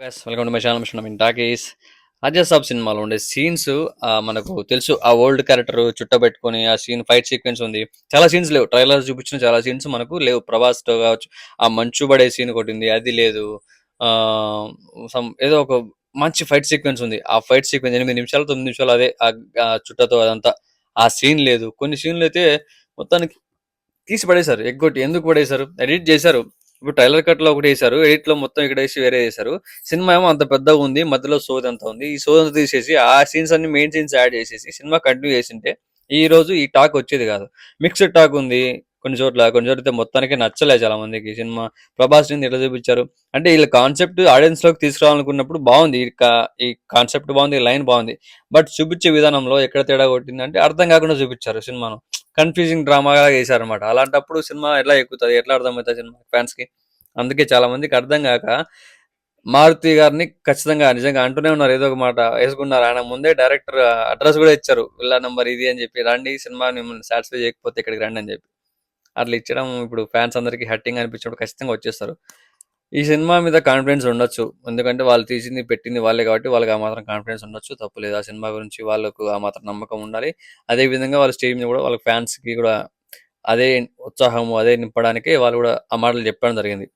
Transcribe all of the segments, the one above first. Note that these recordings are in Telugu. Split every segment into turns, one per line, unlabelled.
Yes welcome to my channel mission in talkies Ajay Saab సినిమాలో ఉండే సీన్స్ మనకు తెలుసు ఆ ఓల్డ్ క్యారెక్టర్ చుట్టబెట్టుకొని ఆ సీన్ ఫైట్ సీక్వెన్స్ ఉంది. చాలా సీన్స్ లేవు. ట్రైలర్స్ చూపించిన చాలా సీన్స్ మనకు లేవు. ప్రభాస్తో కావచ్చు ఆ మంచు పడే సీన్ కొట్టింది అది లేదు. ఆ ఏదో ఒక మంచి ఫైట్ సీక్వెన్స్ ఉంది. ఆ ఫైట్ సీక్వెన్స్ ఎనిమిది నిమిషాలు తొమ్మిది నిమిషాలు అదే ఆ చుట్టతో అదంతా ఆ సీన్ లేదు. కొన్ని సీన్లు అయితే మొత్తానికి తీసి పడేశారు ఎగ్గొట్టి. ఎందుకు పడేశారు? ఎడిట్ చేశారు. ఇప్పుడు ట్రైలర్ కట్లో ఒకటి వేశారు ఎడిట్లో మొత్తం ఇక్కడ వేసి వేరే చేశారు సినిమా ఏమో అంత పెద్దగా ఉంది మధ్యలో సోది అంత ఉంది. ఈ సోది తీసేసి ఆ సీన్స్ అన్ని మెయిన్ సీన్స్ యాడ్ చేసేసి సినిమా కంటిన్యూ చేసింటే ఈ రోజు ఈ టాక్ వచ్చేది కాదు. మిక్స్డ్ టాక్ ఉంది కొన్ని చోట్ల కొన్ని చోట్ల అయితే మొత్తానికి నచ్చలే చాలా మందికి. సినిమా ప్రభాస్ని ఎట్లా చూపించారు అంటే వీళ్ళ కాన్సెప్ట్ ఆడియన్స్లోకి తీసుకురావాలనుకున్నప్పుడు బాగుంది ఈ కాన్సెప్ట్ బాగుంది లైన్ బాగుంది. బట్ చూపించే విధానంలో ఎక్కడ తేడా కొట్టిందంటే అర్థం కాకుండా చూపించారు సినిమాను. కన్ఫ్యూజింగ్ డ్రామాగా వేశారనమాట అలాంటప్పుడు సినిమా ఎట్లా ఎక్కుతుంది? ఎట్లా అర్థమవుతుంది సినిమా ఫ్యాన్స్కి? అందుకే చాలా మందికి అర్థం కాక మారుతి గారిని ఖచ్చితంగా నిజంగా అంటూనే ఉన్నారు. ఏదో ఒక మాట వేసుకున్నారు. ఆయన ముందే డైరెక్టర్ అడ్రస్ కూడా ఇచ్చారు. విల్లా నెంబర్ ఇది అని చెప్పి రండి సినిమా మిమ్మల్ని సాటిస్ఫై చేయకపోతే ఇక్కడికి రండి అని చెప్పి. అట్లా ఇచ్చడం ఇప్పుడు ఫ్యాన్స్ అందరికి హట్టింగ్ అనిపించినప్పుడు ఖచ్చితంగా వచ్చేస్తారు. ఈ సినిమా మీద కాన్ఫిడెన్స్ ఉండొచ్చు. ఎందుకంటే వాళ్ళు తీసింది పెట్టింది వాళ్ళే కాబట్టి వాళ్ళకి ఆ మాత్రం కాన్ఫిడెన్స్ ఉండొచ్చు. తప్పు లేదు. ఆ సినిమా గురించి వాళ్ళకు ఆ మాత్రం నమ్మకం ఉండాలి. అదే విధంగా వాళ్ళ స్టేజ్ మీద కూడా వాళ్ళ ఫ్యాన్స్కి కూడా అదే ఉత్సాహము అదే నింపడానికి వాళ్ళు కూడా ఆ మాటలు చెప్పడం జరిగింది.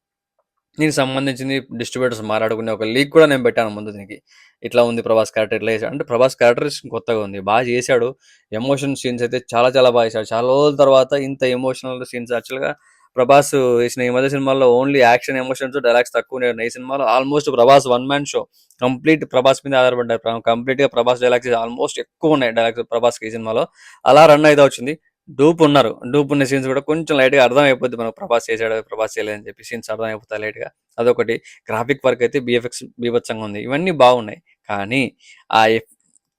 దీనికి సంబంధించింది డిస్ట్రిబ్యూటర్స్ మాట్లాడుకునే ఒక లీక్ కూడా నేను పెట్టాను ముందు దీనికి. ఇట్లా ఉంది ప్రభాస్ క్యారెక్టర్ ఇట్లా వేసాడు అంటే ప్రభాస్ క్యారెక్టర్ కొత్తగా ఉంది. బాగా చేశాడు. ఎమోషన్ సీన్స్ అయితే చాలా చాలా బాగా చేశాడు. చాలా రోజుల తర్వాత ఇంత ఎమోషనల్ సీన్స్ యాక్చువల్గా ప్రభాస్ వేసిన ఈ మధ్య సినిమాల్లో ఓన్లీ యాక్షన్ ఎమోషన్స్ డైలాగ్స్ తక్కువ ఉన్నాయి ఈ సినిమాలో almost Prabhas one man show complete Prabhas మీద ఆధారపడ్డారు కంప్లీట్గా ప్రభాస్ డైలాగ్స్ ఆల్మోస్ట్ ఎక్కువ ఉన్నాయి డైలాగ్స్ ప్రభాస్ ఈ సినిమాలో. అలా రన్ అయితే వచ్చింది. డూప్ ఉన్నారు. డూప్ ఉన్న సీన్స్ కూడా కొంచెం లైట్గా అర్థం అయిపోద్ది. మనకు ప్రభాస్ చేశాడు ప్రభాస్ చేయలేదని చెప్పి సీన్స్ అర్థం అయిపోతాయి లైట్గా. అదొకటి. గ్రాఫిక్ వర్క్ అయితే బిఎఫ్ఎక్స్ బీభత్సంగా ఉంది. ఇవన్నీ బాగున్నాయి. కానీ ఆ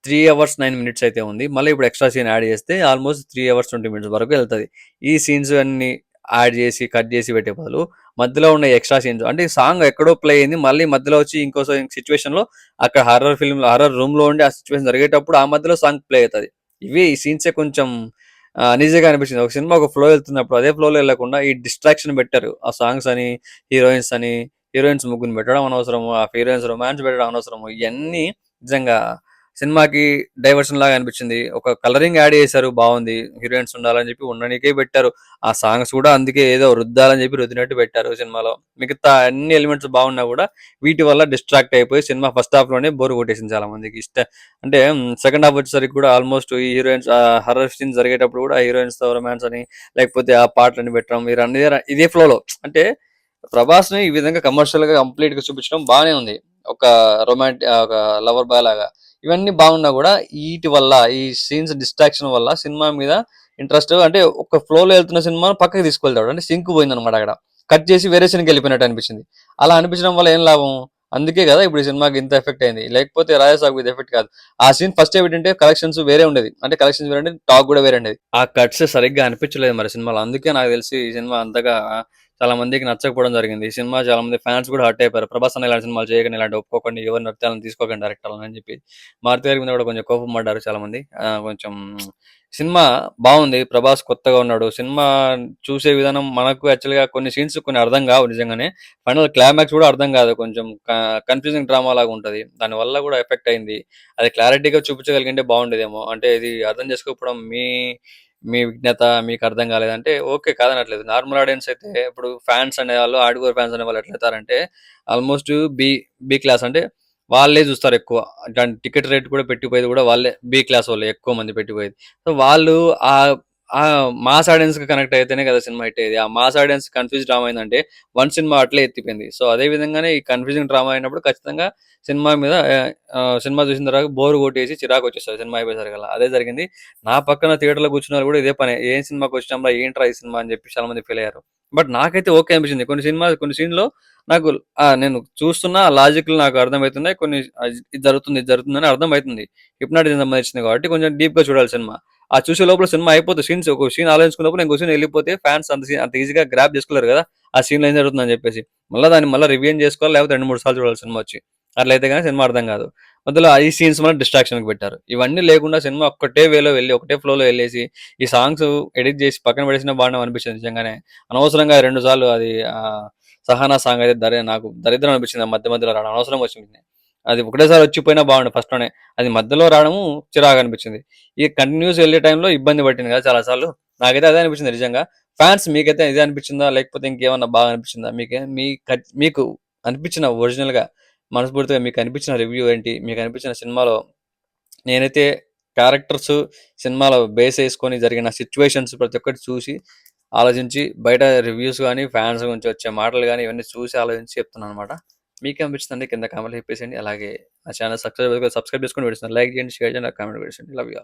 త్రీ అవర్స్ నైన్ మినిట్స్ అయితే ఉంది. మళ్ళీ ఇప్పుడు ఎక్స్ట్రా సీన్ యాడ్ చేస్తే almost three hours twenty minutes వరకు వెళ్తుంది. ఈ సీన్స్ అన్ని యాడ్ చేసి కట్ చేసి పెట్టే బదులు మధ్యలో ఉన్న ఎక్స్ట్రా సీన్స్ అంటే సాంగ్ ఎక్కడో ప్లే అయింది మళ్ళీ మధ్యలో వచ్చి ఇంకో సిచ్యువేషన్లో అక్కడ హర్రర్ ఫిల్మ్ హర్రర్ రూమ్లో ఉండి ఆ సిచ్యువేషన్ జరిగేటప్పుడు ఆ మధ్యలో సాంగ్ ప్లే అవుతుంది. ఇవి ఈ సీన్సే కొంచెం నిజంగా అనిపించింది. ఒక సినిమా ఒక ఫ్లో వెళ్తున్నప్పుడు అదే ఫ్లోలో వెళ్ళకుండా ఈ డిస్ట్రాక్షన్ పెట్టారు. ఆ సాంగ్స్ అని హీరోయిన్స్ అని హీరోయిన్స్ ముగ్గురు పెట్టడం అనవసరము ఆ హీరోయిన్స్ రొమాన్స్ పెట్టడం అనవసరము ఇవన్నీ నిజంగా సినిమాకి డైవర్షన్ లాగా అనిపించింది. ఒక కలరింగ్ యాడ్ చేశారు బాగుంది హీరోయిన్స్ ఉండాలని చెప్పి ఉండడానికే పెట్టారు. ఆ సాంగ్స్ కూడా అందుకే ఏదో రుద్దాలని చెప్పి రుద్దినట్టు పెట్టారు సినిమాలో. మిగతా అన్ని ఎలిమెంట్స్ బాగున్నా కూడా వీటి వల్ల డిస్ట్రాక్ట్ అయిపోయి సినిమా ఫస్ట్ హాఫ్లోనే బోర్ కొట్టేసింది చాలా మందికి. ఇష్ట అంటే సెకండ్ హాఫ్ వచ్చేసరికి కూడా ఆల్మోస్ట్ ఈ హీరోయిన్స్ హర్రర్ సీన్ జరిగేటప్పుడు కూడా హీరోయిన్స్తో రొమాన్స్ అని లేకపోతే ఆ పాటలని పెట్టడం మీరు అన్ని ఇదే ఫ్లోలో అంటే ప్రభాస్ని ఈ విధంగా కమర్షియల్గా కంప్లీట్గా చూపించడం బాగానే ఉంది. ఒక రొమాంటిక్ ఒక లవర్ బాయ్ లాగా. ఇవన్నీ బాగున్నా కూడా వీటి వల్ల ఈ సీన్స్ డిస్ట్రాక్షన్ వల్ల సినిమా మీద ఇంట్రెస్ట్ అంటే ఒక ఫ్లో లో వెళ్తున్న సినిమాను పక్కకి తీసుకెళ్తాడు. అంటే సింక్ పోయింది అనమాట అక్కడ. కట్ చేసి వేరే సినిమాకి వెళ్ళిపోయినట్టు అనిపించింది. అలా అనిపించడం వల్ల ఏం లాభం? అందుకే కదా ఇప్పుడు సినిమాకి ఇంత ఎఫెక్ట్ అయింది. లేకపోతే రాజసాగు ఇది ఎఫెక్ట్ కాదు. ఆ సీన్ ఫస్ట్ ఏంటంటే కలెక్షన్స్ వేరే ఉండేది. అంటే కలెక్షన్స్ వేరే టాక్ కూడా వేరే ఉండేది. ఆ కట్స్ సరిగ్గా అనిపించలేదు మరి సినిమాలో. అందుకే నాకు తెలిసి ఈ సినిమా అంతగా చాలా మందికి నచ్చకపోవడం జరిగింది. ఈ సినిమా చాలా మంది ఫ్యాన్స్ కూడా హర్ట్ అయిపోయారు. ప్రభాస్ అన్న ఇలాంటి సినిమాలు చేయకండి ఇలాంటి ఒప్పుకోకండి ఎవరు నృత్యాలను తీసుకోకండి డైరెక్టర్ అని చెప్పి. మారుతి గారి మీద కూడా కొంచెం కోపం పడ్డారు చాలా మంది. కొంచెం సినిమా బాగుంది. ప్రభాస్ కొత్తగా ఉన్నాడు. సినిమా చూసే విధానం మనకు యాక్చువల్గా కొన్ని సీన్స్ కొన్ని అర్థం కావు నిజంగానే. ఫైనల్ క్లైమాక్స్ కూడా అర్థం కాదు. కొంచెం కన్ఫ్యూజింగ్ డ్రామా లాగా ఉంటది. దాని వల్ల కూడా ఎఫెక్ట్ అయింది. అది క్లారిటీగా చూపించగలిగింటే బాగుండేదేమో. అంటే ఇది అర్థం చేసుకోకపోవడం మీ మీ విజ్ఞత మీకు అర్థం కాలేదంటే ఓకే కాదనట్లేదు. నార్మల్ ఆడియన్స్ అయితే ఇప్పుడు ఫ్యాన్స్ అనే వాళ్ళు ఆడుకోర్ ఫ్యాన్స్ అనే వాళ్ళు ఎట్లయితారంటే ఆల్మోస్ట్ బి బి క్లాస్ అంటే వాళ్ళే చూస్తారు ఎక్కువ. దాని టికెట్ రేట్ కూడా పెట్టిపోయేది కూడా వాళ్ళే బి క్లాస్ వాళ్ళు ఎక్కువ మంది పెట్టిపోయేది. సో వాళ్ళు ఆ ఆ మాస్ ఆడియన్స్కి కనెక్ట్ అయితేనే కదా సినిమా హిట్ అయ్యేది. ఆ మాస్ ఆడియన్స్ కన్ఫ్యూజ్ డ్రామా అయిందంటే వన్ సినిమా అట్లే ఎత్తిపోయింది. సో అదే విధంగానే ఈ కన్ఫ్యూజింగ్ డ్రామా అయినప్పుడు ఖచ్చితంగా సినిమా మీద సినిమా చూసిన తర్వాత బోర్ కొట్టేసి చిరాకు వచ్చేస్తారు సినిమా అయిపోయేసరికి అలా. అదే జరిగింది. నా పక్కన థియేటర్లో కూర్చున్నారు కూడా ఇదే పని ఏం సినిమాకి వచ్చినాంలా ఏంట్రా ఈ సినిమా అని చెప్పి చాలా మంది ఫీల్ అయ్యారు. బట్ నాకైతే ఓకే అనిపించింది. కొన్ని సినిమా కొన్ని సీన్లో నాకు నేను చూస్తున్న లాజిక్ నాకు అర్థమవుతున్నాయి. కొన్ని ఇది జరుగుతుంది ఇది జరుగుతుంది అని అర్థమవుతుంది. హిప్నాటిజం సంబంధించింది కాబట్టి కొంచెం డీప్గా చూడాలి సినిమా. ఆ చూసే లోపల సినిమా అయిపోతే సీన్స్ ఒక సీన్ ఆలోచించుకున్నప్పుడు ఇంకో సీన్ వెళ్ళిపోతే ఫ్యాన్స్ అంత సీన్ అంత ఈజీగా గ్రాప్ చేసుకోలేరు కదా ఆ సీన్ ఏం జరుగుతుందని చెప్పేసి. మళ్ళీ దాన్ని మళ్ళీ రివ్యూ చేసుకోవాలి లేకపోతే రెండు మూడు సార్లు చూడాలి సినిమా వచ్చి. అట్లయితే కానీ సినిమా అర్థం కాదు. మధ్యలో ఈ సీన్స్ మన డిస్ట్రాక్షన్కి పెట్టారు. ఇవన్నీ లేకుండా సినిమా ఒక్కటే వేలో వెళ్ళి ఒకటే ఫ్లో లో వెళ్ళేసి ఈ సాంగ్స్ ఎడిట్ చేసి పక్కన పడేసిన బాగున్నాం అనిపించింది నిజంగానే. అనవసరంగా రెండు సార్లు అది సహానా సాంగ్ అయితే దరి నాకు దరిద్రం అనిపించింది మధ్య మధ్యలో రావడం. అనవసరం వచ్చింది. అది ఒకటేసారి వచ్చిపోయినా బాగుండు ఫస్ట్లోనే అది మధ్యలో రావడము చిరాకు అనిపించింది. ఈ కంటిన్యూస్ వెళ్ళే టైంలో ఇబ్బంది పట్టింది కదా చాలాసార్లు. నాకైతే అదే అనిపించింది నిజంగా. ఫ్యాన్స్ మీకైతే ఇదే అనిపించిందా? లేకపోతే ఇంకేమన్నా బాగా అనిపించిందా? మీకే మీ మీకు అనిపించిన ఒరిజినల్గా మనస్ఫూర్తిగా మీకు అనిపించిన రివ్యూ ఏంటి? మీకు అనిపించిన సినిమాలో నేనైతే క్యారెక్టర్స్ సినిమాలో బేస్ వేసుకొని జరిగిన సిచ్యువేషన్స్ ప్రతి ఒక్కటి చూసి ఆలోచించి బయట రివ్యూస్ కానీ ఫ్యాన్స్ గురించి వచ్చే మాటలు కానీ ఇవన్నీ చూసి ఆలోచించి చెప్తున్నాను అనమాట మీకు అనిపిస్తుంది కింద కామెంట్ చెప్పేసేయండి. అలాగే నా ఛానల్ సబ్స్క్రైబ్ సబ్స్క్రైబ్ చేసుకుని పెడుతున్నాను లైక్ చేయండి షేర్ చేయండి కామెంట్ పెట్టండి లవ్ యూ